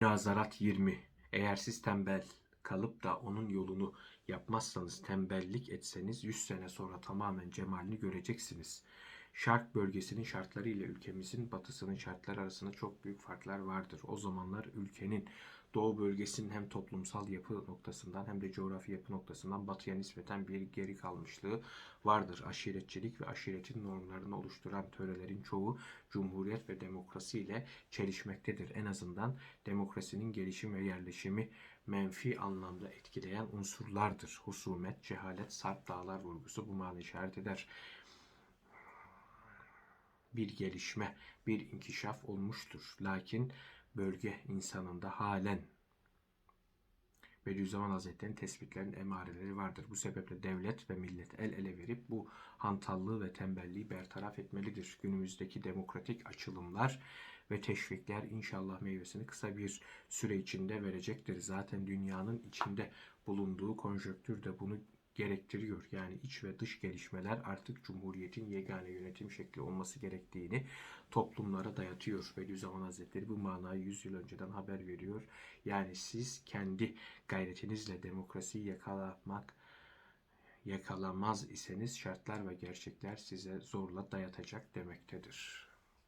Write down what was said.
Münazarat 20. Eğer siz tembel kalıp da onun yolunu yapmazsanız, tembellik etseniz 100 sene sonra tamamen cemalini göreceksiniz. Şark bölgesinin şartları ile ülkemizin batısının şartları arasında çok büyük farklar vardır. O zamanlar ülkenin doğu bölgesinin hem toplumsal yapı noktasından hem de coğrafi yapı noktasından batıya nispeten bir geri kalmışlığı vardır. Aşiretçilik ve aşiretin normlarını oluşturan törelerin çoğu cumhuriyet ve demokrasi ile çelişmektedir. En azından demokrasinin gelişim ve yerleşimi menfi anlamda etkileyen unsurlardır. Husumet, cehalet, sarp dağlar vurgusu bu manayı işaret eder. Bir gelişme, bir inkişaf olmuştur. Lakin bölge insanında halen Bediüzzaman Hazretleri'nin tespitlerinin emareleri vardır. Bu sebeple devlet ve millet el ele verip bu hantallığı ve tembelliği bertaraf etmelidir. Günümüzdeki demokratik açılımlar ve teşvikler inşallah meyvesini kısa bir süre içinde verecektir. Zaten dünyanın içinde bulunduğu konjöktür de bunu gerektiriyor. Yani iç ve dış gelişmeler artık Cumhuriyet'in yegane yönetim şekli olması gerektiğini toplumlara dayatıyor. Bediüzzaman Hazretleri bu manayı 100 yıl önceden haber veriyor. Yani siz kendi gayretinizle demokrasiyi yakalamak yakalamaz iseniz şartlar ve gerçekler size zorla dayatacak demektedir.